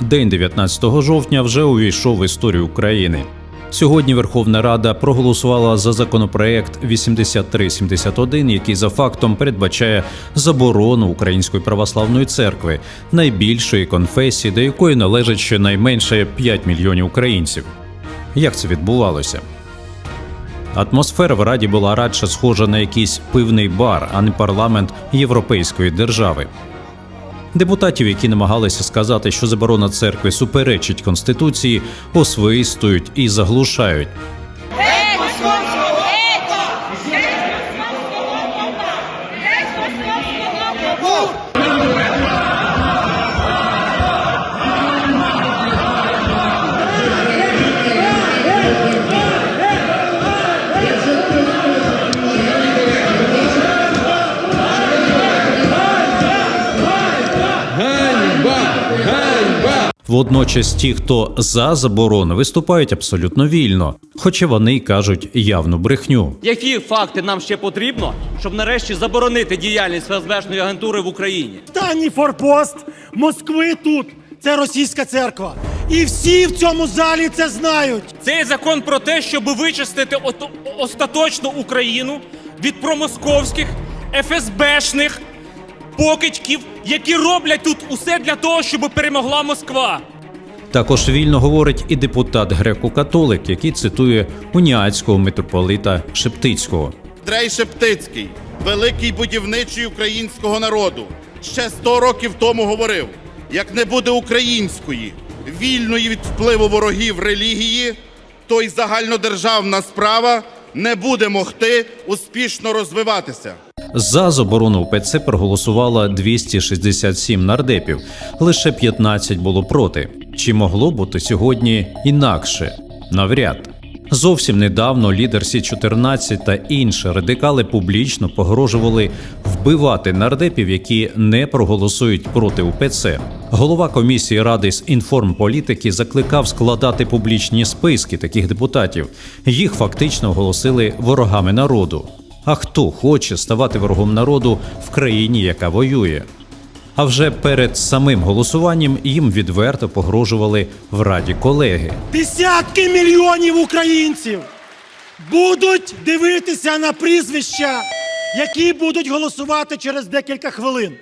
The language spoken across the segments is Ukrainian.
День 19 жовтня вже увійшов в історію України. Сьогодні Верховна Рада проголосувала за законопроект 8371, який за фактом передбачає заборону Української православної церкви, найбільшої конфесії, до якої належить щонайменше 5 мільйонів українців. Як це відбувалося? Атмосфера в Раді була радше схожа на якийсь пивний бар, а не парламент європейської держави. Депутатів, які намагалися сказати, що заборона церкви суперечить конституції, освистують і заглушають. Водночас ті, хто за заборону, виступають абсолютно вільно, хоча вони й кажуть явну брехню. Які факти нам ще потрібно, щоб нарешті заборонити діяльність ФСБшної агентури в Україні? Останній форпост Москви тут. Це російська церква. І всі в цьому залі це знають. Цей закон про те, щоб вичистити остаточно Україну від промосковських ФСБшних покидьків, які роблять тут усе для того, щоб перемогла Москва. Також вільно говорить і депутат греко-католик, який цитує уніатського митрополита Шептицького. Андрей Шептицький, великий будівничий українського народу, ще 100 років тому говорив: як не буде української, вільної від впливу ворогів релігії, то й загальнодержавна справа не буде могти успішно розвиватися. За заборону УПЦ проголосувало 267 нардепів, лише 15 було проти. Чи могло бути сьогодні інакше? Навряд. Зовсім недавно лідер Сі 14 та інші радикали публічно погрожували вбивати нардепів, які не проголосують проти УПЦ. Голова комісії ради з інформполітики закликав складати публічні списки таких депутатів. Їх фактично оголосили ворогами народу. А хто хоче ставати ворогом народу в країні, яка воює? А вже перед самим голосуванням їм відверто погрожували в раді колеги. Десятки мільйонів українців будуть дивитися на прізвища, які будуть голосувати через декілька хвилин.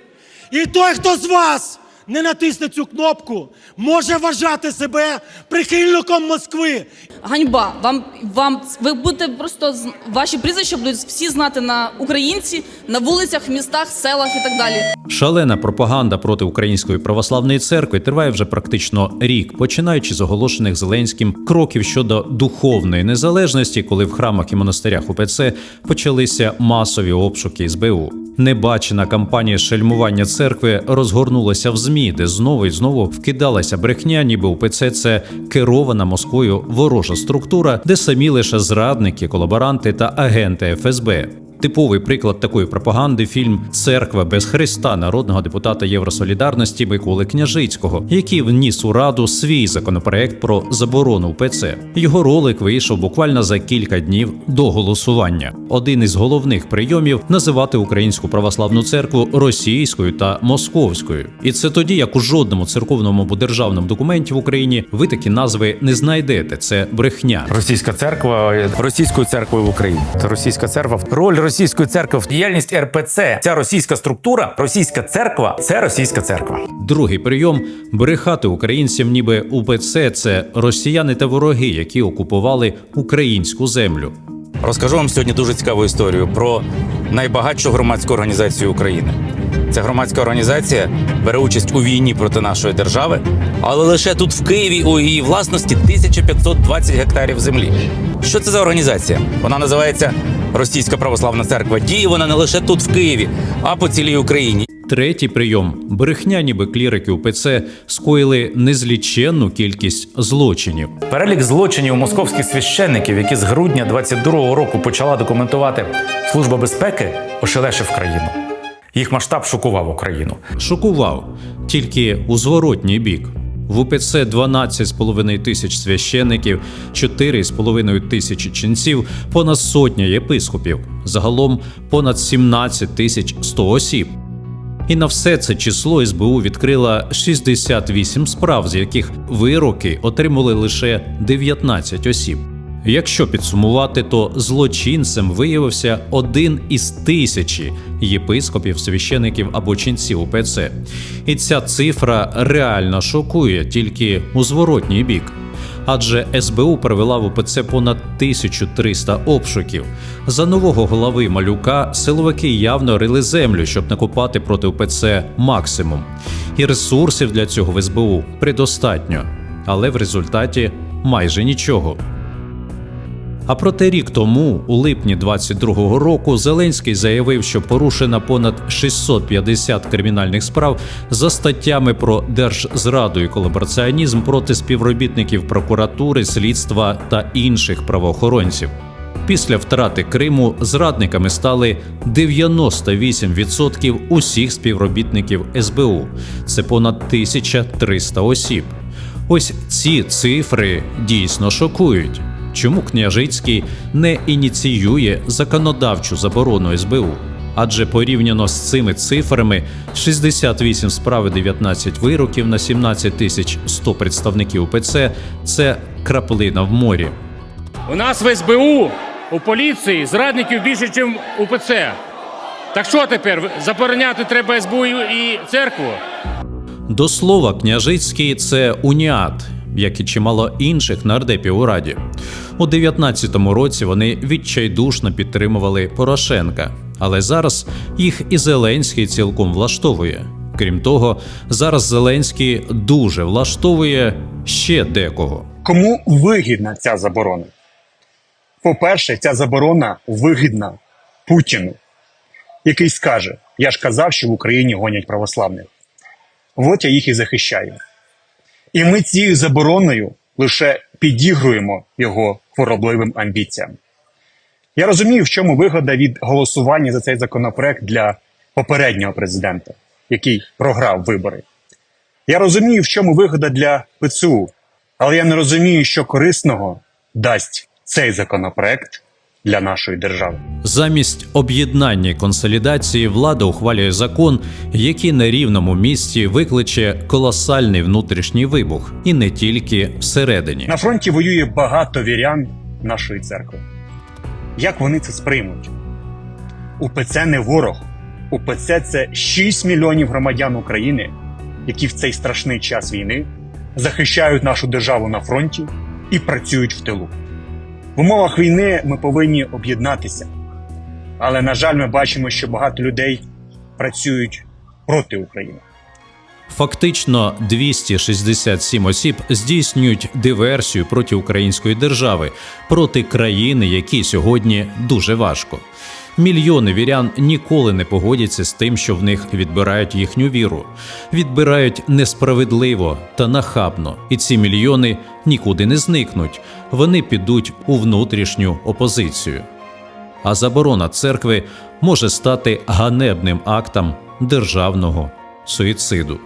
І той, хто з вас не натисне цю кнопку, може вважати себе прихильником Москви. Ганьба. Вам вам ви будете просто з- ваші прізвища будуть всі знати на українці на вулицях, містах, селах і так далі. Шалена пропаганда проти Української православної церкви триває вже практично рік, починаючи з оголошених Зеленським кроків щодо духовної незалежності, коли в храмах і монастирях УПЦ почалися масові обшуки СБУ. Небачена кампанія шельмування церкви розгорнулася в змі, де знову і знову вкидалася брехня, ніби УПЦ це керована Москвою ворожа структура, де самі лише зрадники, колаборанти та агенти ФСБ. Типовий приклад такої пропаганди фільм Церква без Христа народного депутата Євросолідарності Миколи Княжицького, який вніс у раду свій законопроект про заборону УПЦ. Його ролик вийшов буквально за кілька днів до голосування. Один із головних прийомів називати українську православну церкву російською та московською. І це тоді, як у жодному церковному або державному документі в Україні ви такі назви не знайдете. Це брехня. Російська церква російською церквою в Україні. Це російська церква. Роль російської церкви в діяльність РПЦ. Ця російська структура, російська церква це російська церква. Другий прийом брехати українцям, ніби УПЦ це росіяни та вороги, які окупували українську землю. Розкажу вам сьогодні дуже цікаву історію про найбагатшу громадську організацію України. Ця громадська організація бере участь у війні проти нашої держави, але лише тут в Києві у її власності 1520 гектарів землі. Що це за організація? Вона називається Російська Православна Церква. Діє вона не лише тут, в Києві, а по цілій Україні. Третій прийом брехня, ніби клірики УПЦ скоїли незліченну кількість злочинів. Перелік злочинів московських священників, які з грудня 22-го року почала документувати Служба безпеки, ошелешив країну. Їх масштаб шокував Україну. Шокував тільки у зворотній бік. В УПЦ 12,5 тисяч священиків, 4,5 тисячі ченців, понад сотня єпископів, загалом понад 17 тисяч 100 осіб. І на все це число СБУ відкрила 68 справ, з яких вироки отримали лише 19 осіб. Якщо підсумувати, то злочинцем виявився один із тисячі єпископів, священиків або ченців УПЦ. І ця цифра реально шокує тільки у зворотній бік. Адже СБУ провела в ОПЦ понад 1300 обшуків. За нового голови малюка силовики явно рили землю, щоб накопати проти ОПЦ максимум. І ресурсів для цього в СБУ предостатньо, але в результаті майже нічого. А проте рік тому, у липні 22-го року, Зеленський заявив, що порушено понад 650 кримінальних справ за статтями про держзраду і колабораціонізм проти співробітників прокуратури, слідства та інших правоохоронців. Після втрати Криму зрадниками стали 98% усіх співробітників СБУ. Це понад 1300 осіб. Ось ці цифри дійсно шокують. Чому Княжицький не ініціює законодавчу заборону СБУ? Адже порівняно з цими цифрами 68 справ і 19 вироків на 17 тисяч 100 представників УПЦ – це краплина в морі. У нас в СБУ, у поліції зрадників більше, ніж у ПЦ. Так що тепер? Забороняти треба СБУ і церкву? До слова, Княжицький це уніат, як і чимало інших нардепів у раді. У 19-му році вони відчайдушно підтримували Порошенка, але зараз їх і Зеленський цілком влаштовує. Крім того, зараз Зеленський дуже влаштовує ще декого. Кому вигідна ця заборона? По-перше, ця заборона вигідна Путіну, який скаже: Я ж казав, що в Україні гонять православних. От я їх і захищаю. І ми цією забороною лише підігруємо його хворобливим амбіціям. Я розумію, в чому вигода від голосування за цей законопроект для попереднього президента, який програв вибори. Я розумію, в чому вигода для ПЦУ, але я не розумію, що корисного дасть цей законопроект для нашої держави. Замість об'єднання і консолідації влада ухвалює закон, який на рівному місці викличе колосальний внутрішній вибух, і не тільки всередині. На фронті воює багато вірян нашої церкви. Як вони це сприймуть? УПЦ не ворог. УПЦ це 6 мільйонів громадян України, які в цей страшний час війни захищають нашу державу на фронті і працюють в тилу. В умовах війни ми повинні об'єднатися. Але, на жаль, ми бачимо, що багато людей працюють проти України. Фактично 267 осіб здійснюють диверсію проти української держави, проти країни, якій сьогодні дуже важко. Мільйони вірян ніколи не погодяться з тим, що в них відбирають їхню віру, відбирають несправедливо та нахабно, і ці мільйони нікуди не зникнуть. Вони підуть у внутрішню опозицію. А заборона церкви може стати ганебним актом державного суїциду.